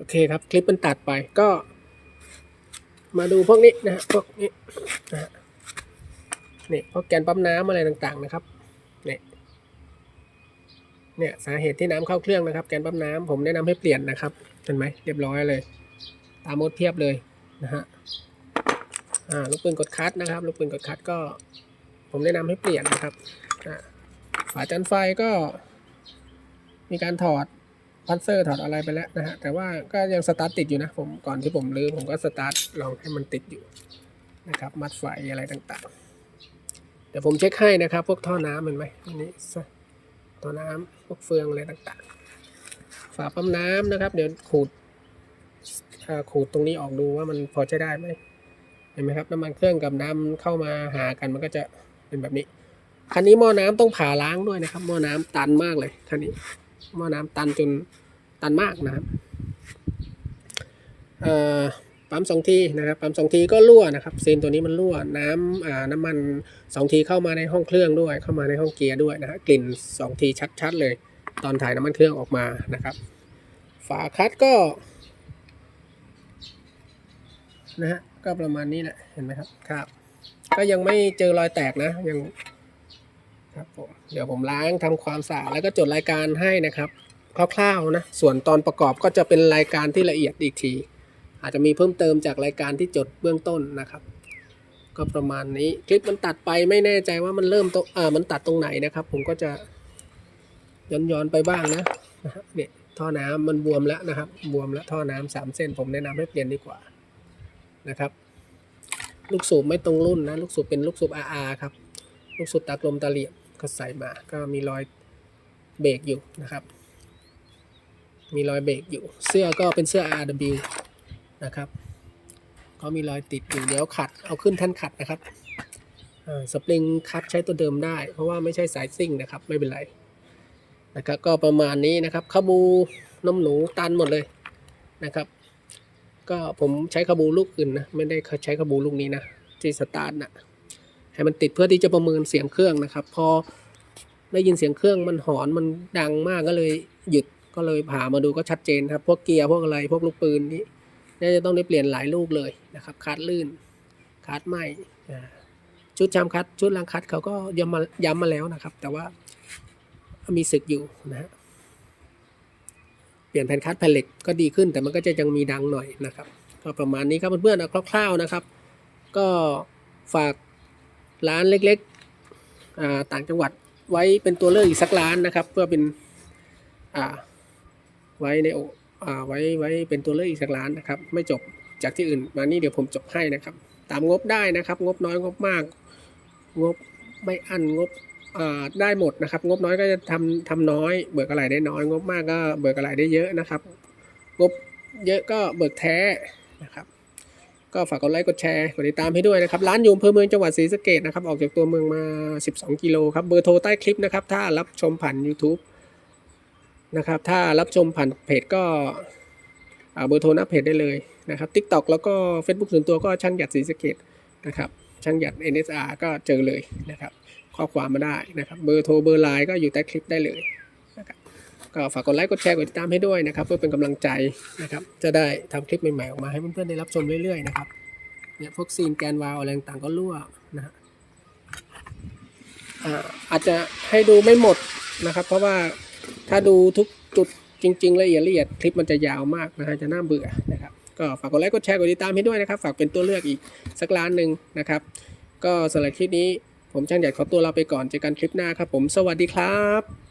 โอเคครับ คลิปมันตัดไปก็ มาดูพวกนี้นะฮะพวกนี้นะฮะนี่พวกแกนปั๊มน้ำอะไรต่างๆนะครับเนี่ยเนี่ยสาเหตุที่น้ำเข้าเครื่องนะครับ แกนปั๊มน้ำผมแนะนำให้เปลี่ยนนะครับเห็นไหมเรียบร้อยเลย ตามมดเทียบเลยนะฮะอ่าลูกปืนกดคัดนะครับลูกปืนกดคัดก็ ผมแนะนำให้เปลี่ยนนะครับอ่าฝาจันไฟก็ มีการถอด พันเซอร์ถอดอะไรไปแล้วนะฮะ แต่ว่าก็ยังสตาร์ทติดอยู่นะ ผมก่อนที่ผมลื้อผมก็สตาร์ทลองให้มันติดอยู่นะครับ มัดไฟอะไรต่างๆ เดี๋ยวผมเช็คให้นะครับ พวกท่อน้ำเห็นไหมอันนี้ท่อน้ำพวกเฟืองอะไรต่างๆ ฝาปั๊มน้ำนะครับ เดี๋ยวขูดขูดตรงนี้ออกดูว่ามันพอใช้ได้ไหมเห็นไหมครับน้ำมันเครื่องกับน้ำเข้ามาหากันมันก็จะเป็นแบบนี้คันนี้หม้อน้ำต้องผ่าล้างด้วยนะครับหม้อน้ำตันมากเลยคันนี้หม้อน้ำตันจน ตันมากนะครับปั๊มสองทีนะครับปั๊มสองทีก็รั่วนะครับซีนตัวนี้มันรั่วน้ำน้ำมันสองทีเข้ามาในห้องเครื่องด้วย เข้ามาในห้องเกียร์ด้วยนะฮะกลิ่นสองทีชัดๆเลย ตอนถ่ายน้ำมันเครื่องออกมานะครับ ฝาคัดก็นะฮะก็ประมาณนี้แหละเห็นไหมครับครับ ก็ยังไม่เจอรอยแตกนะยังครับผมเดี๋ยวผมล้างทำความสะอาดแล้วก็จดรายการให้นะครับ คร่าวๆนะส่วนตอนประกอบก็จะเป็นรายการที่ละเอียดอีกที อาจจะมีเพิ่มเติมจากรายการที่จดเบื้องต้นนะครับ ก็ประมาณนี้คลิปมันตัดไปไม่แน่ใจว่ามันเริ่มตรงอ่ามันตัดตรงไหนนะครับ ผมก็จะย้อนๆไปบ้างนะเนี่ยท่อน้ำมันบวมแล้วนะครับ บวมแล้วท่อน้ำสามเส้น ผมแนะนำให้เปลี่ยนดีกว่านะครับ ลูกสูบไม่ตรงรุ่นนะ ลูกสูบเป็นลูกสูบ RR ครับ ลูกสูบตากลมตาเหลี่ยมก็ใส่มา ก็มีรอยเบรกอยู่นะครับ มีรอยเบรกอยู่ เสื้อก็เป็นเสื้อ RW นะครับ ก็มีรอยติดอยู่เดี๋ยวขัดเอาขึ้นท่านขัดนะครับสปริงคัดใช้ตัวเดิมได้ เพราะว่าไม่ใช่สายซิ่งนะครับไม่เป็นไรนะครับก็ประมาณนี้นะครับขบูนมหนูตันหมดเลยนะครับ ก็ผมใช้ขบูลูกอื่นนะไม่ได้ใช้ขบูลูกนี้นะที่สตาร์ทนะให้มันติดเพื่อที่จะประเมินเสียงเครื่องนะครับ พอได้ยินเสียงเครื่องมันหอนมันดังมากก็เลยหยุด ก็เลยผ่ามาดูก็ชัดเจนครับ พวกเกียร์พวกอะไรพวกลูกปืนนี้น่าจะต้องได้เปลี่ยนหลายลูกเลยนะครับคัดลื่นคัดไหม่ชุดชามคัดชุดลังคัดเขาก็ย้ำมาย้ำมาแล้วนะครับ แต่ว่ามีสึกอยู่นะฮะเปลี่ยนแผ่นคัดแผ่นเหล็กก็ดีขึ้น แต่มันก็จะยังมีดังหน่อยนะครับ ก็ประมาณนี้ครับเพื่อนๆคร่าวๆนะครับ ก็ฝากร้านเล็กๆต่างจังหวัดไว้เป็นตัวเลือกอีกสักร้านนะครับ เพื่อเป็นอ่า ไว้ในโออ่าไว้ไว้เป็นตัวเลือกอีกสักร้านนะครับ ไม่จบจากที่อื่นมานี่เดี๋ยวผมจบให้นะครับ ตามงบได้นะครับ งบน้อยงบมาก งบไม่อันงบอ่าได้หมดนะครับ งบน้อยก็จะทำทำน้อย เบิกอะไรได้น้อย งบมากก็เบิกอะไรได้เยอะนะครับ งบเยอะก็เบิกแท้นะครับ ก็ฝากกดไลค์กดแชร์กดติดตามให้ด้วยนะครับ ร้านอยู่อำเภอเมืองจังหวัดศรีสะเกดนะครับ ออกจากตัวเมืองมา 12 กิโลครับ เบอร์โทรใต้คลิปนะครับ ถ้ารับชมผ่าน YouTube นะครับ ถ้ารับชมผ่านเพจก็เบอร์โทรหน้าเพจได้เลยนะครับ TikTok แล้วก็ Facebook ส่วนตัวก็ช่างหยัดศรีสะเกดนะครับช่างหยัด NSR ก็เจอเลยนะครับข้อความมาได้นะครับเบอร์โทรเบอร์ไลน์ก็อยู่ใต้คลิปได้เลยนะครับก็ฝากกดไลค์กดแชร์กดติดตามให้ด้วยนะครับ เพื่อเป็นกำลังใจนะครับจะได้ทำคลิปใหม่ๆออกมาให้เพื่อนๆได้รับชมเรื่อยๆนะครับเนี่ยพวกซีนแกนวาวอะไรต่างๆก็รั่วนะฮะอาจจะให้ดูไม่หมดนะครับ เพราะว่า ถ้าดูทุกจุดจริง ๆ ละเอียดละเอียดคลิปมันจะยาวมากนะฮะจะน่าเบื่อนะครับก็ฝากกดไลค์กดแชร์กดติดตามให้ด้วยนะครับ ฝากเป็นตัวเลือกอีกสักล้านหนึ่งนะครับ ก็สำหรับคลิปนี้ผมช่างใหญ่ขอตัวลาไปก่อนเจอกันคลิปหน้าครับผม สวัสดีครับ